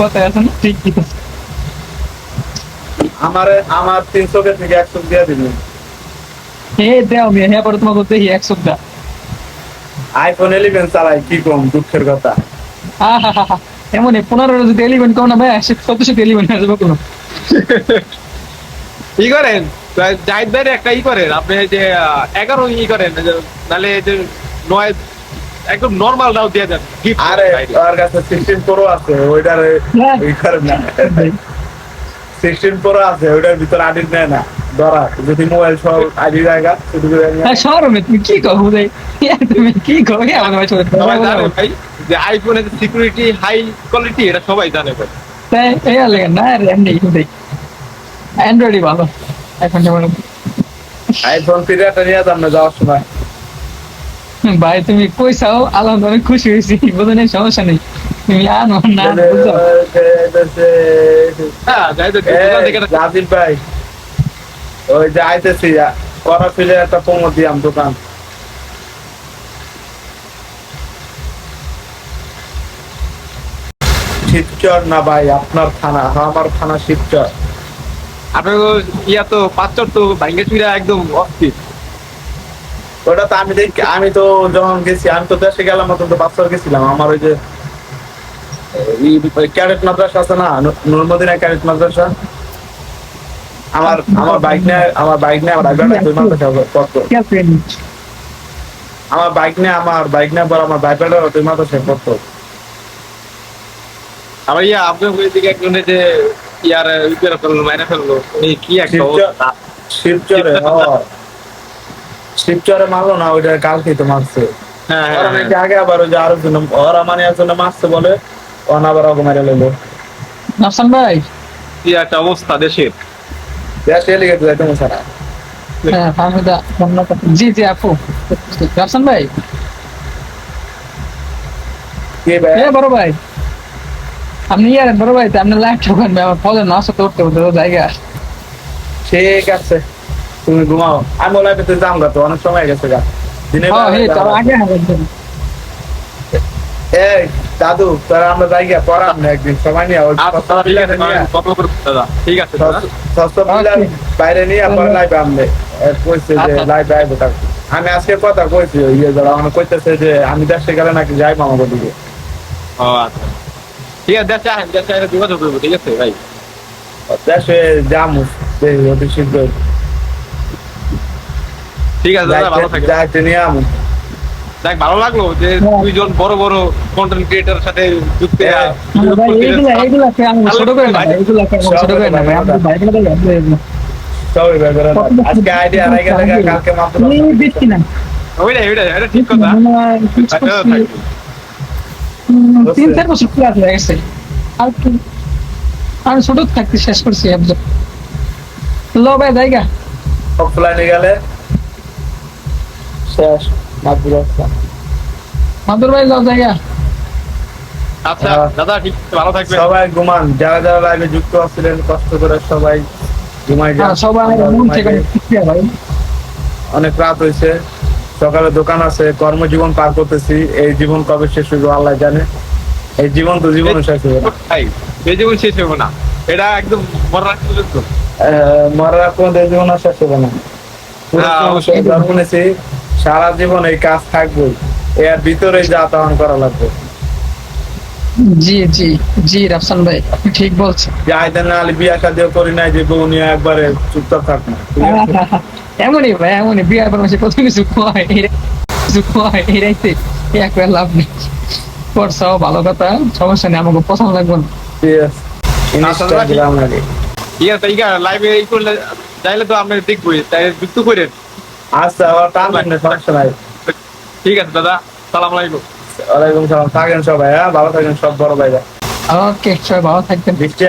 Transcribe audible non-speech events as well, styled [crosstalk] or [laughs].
কথায় আছে না ঠিক কি আমার আমার তিনশো কে থেকে একশো দিয়ে দিবি হে দেও মিয়া হ্যাঁ পরে তোমাকে দেখি এক সপ্তাহ আইফোন ইলেভেন চালাই কি কম দুঃখের কথা। এমন পনেরো যদি এলিভেন কম না ভাই একশো চোদ্দশো এলিভেন আসবে কোনো। ই করেন জাহিদ ভাইয়ের একটা ই করেন আপনি যে এগারো ই করেন নাহলে যে নয় একদম নর্মাল দাও দিয়ে দেন আরে বাইরে। কাছে সিক্সটিন প্রো আছে ওইটার হ্যাঁ। ওই করে না সিক্সটিন প্রো আছে ওইটার ভিতরে আডিট নেয় না। ধরা যদি মোবাইল সব আইডি জায়গা শুধু করে নিয়ে- হ্যাঁ তুমি কি কহো ভাই তুমি কি কহো সবাই জানে ভাই যে আইফোনের সিকিউরিটি হাই কোয়ালিটি এটা সবাই জানে ভাই। তাই এই লাগে না আর এমনি দেখ অ্যান্ড্রয়েডই ভালো। এখন যেমন আইফোন ফিরে একটা নিয়ে না যাওয়ার সময়। ভাই তুমি কইসাও আলহামদুলিল্লাহ অনেক খুশি হয়েছি বুঝো নেই সমস্যা নেই। তুমি আনো না বুঝো হ্যাঁ ভাই, ওই যে আইতেছি করা ফিলে একটা পঙ্গ দিয়াম দোকান। শিবচর না ভাই আপনার থানা হ্যাঁ, আমার থানা শিবচর। আপনার ইয়া তো পাঁচচর তো ভাঙ্গে একদম অস্থির। ওটা তো আমি দেখি আমি তো যখন গেছি আমি তো দেশে গেলাম তখন তো বাচ্চা গেছিলাম। আমার ওই যে ক্যারেট মাদ্রাসা আছে না নুরমদিনা ক্যারেট মাদ্রাসা? আমার আমার বাইক নিয়ে আমার বাইক নিয়ে আমার বাইক মাদ্রাসা পড়তো আমার বাইক নিয়ে আমার বাইক নিয়ে পর আমার বাইক তুই মাদ্রাসায় পড়তো। আমার ইয়া আপনার ওই দিকে একজনের যে ইয়ার ই করে ফেলল মাইনে ফেলল কি একটা শিবচর- অবস্থা। শিবচরে মারলো না ওইটা কালকে তো মারছে। হ্যাঁ হ্যাঁ, ওরা হ্যাঁ। নাকি আগে আবার ওই যে আরও জন ওরা মানে একজন মারছে বলে ওনা আবার ওকে মেরে লইলো নাফসান ভাই? কি একটা অবস্থা দেশের। দেশে যাইতে মশারা হ্যাঁ ফাহমিদা ধন্যবাদ। জি জি আপু। নাফসান ভাই? কে ভাই? এ বড় ভাই। আপনি ইয়ার বড় ভাই আপনি লাইট ঠোকান ভাই আমার ফলে না আসতে উঠতে জায়গা। ঠিক আছে। তুমি ঘুমাও। আমি বলাই পেতে যাম গা তো অনেক সময় গেছে গা। দিনে হ্যাঁ হে বেলা তোর যাব। আগে হবে একদম। এই দাদু তোরা আমরা যাই গিয়া পড়াম না একদিন সময় নিয়ে আচ্ছা ঠিক আছে সস্তা বাইরে নিয়ে পরে লাইবে আমলে কইছে যে আচ্ছা। লাইবে আইবো আমি আজকে কথা কইছি ইয়ে যারা আমার কইতেছে যে আমি দেশে গেলে নাকি যাইবো আমাকে দিকে। ও আচ্ছা। ঠিক আছে দেশে আসেন দেশে যোগাযোগ করব ঠিক আছে ভাই। দেশে যামু অতি শীঘ্রই। ঠিক আছে দাদা ভালো আমু দেখ ভালো লাগল যে হ্যাঁ। দুইজন বড় বড় কন্টেন্ট ক্রিয়েটারের সাথে যুক্ত তিন চার বছর ক্লাস হয়ে গেছে। আর ছোট থাকতে শেষ করছি একদম। লো ভাই জায়গা। অফলাইনে গেলে শেষ মাদ্রাসা মাদুর ভাই যাও জায়গা আচ্ছা হ্যাঁ। দাদা ঠিক ভালো থাকবেন। সবাই ঘুমান যারা যারা লাইভে যুক্ত আছিলেন কষ্ট করে সবাই ঘুমাই যান। সবাই মন থেকে ভাই। অনেক রাত হয়েছে। সকালে দোকান আছে কর্মজীবন পার করতেছি। এই জীবন কবে শেষ হইব আল্লাহ জানে। এই জীবন তো জীবন শেষ হবে না। ভাই এই জীবন শেষ হবে না। এটা একদম মরার পর্যন্ত। আহ, মরার পর এই জীবন আর শেষ হবে না। পুরো হ্যাঁ, অবশ্যই। শুনেছি সারা জীবন এই কাজ থাকবে এর ভিতরে যা তাহন করা লাগবে। জি জি জি রাফসান ভাই ঠিক বলছেন। যে আইতেন না আলি বিয়া শাদিও করি নাই যে বউ নিয়ে একবারে চুপচাপ থাক না [laughs] এমনই ভাই এমনই বিয়ার পর মাসে কত কিছু হয় কিছু হয় এরাইতে এক বেলা লাভ নেই। করছাও ভালো কথা সমস্যা নেই আমাকে পছন্দ লাগবে না। ঠিক আছে ইনস্টাগ্রাম আগে ঠিক আছে ঠিক আছে লাইভে এই করলে চাইলে তো আপনি দেখবই তাই যুক্ত করেন আচ্ছা আবার টানবেন না সমস্যা নাই। ঠিক আছে দাদা সালাম আলাইকুম। ওয়ালাইকুম সালাম থাকেন সবাই হ্যাঁ? ভালো থাকেন সব বড় ভাইরা। ওকে সবাই ভালো থাকবেন। বৃষ্টি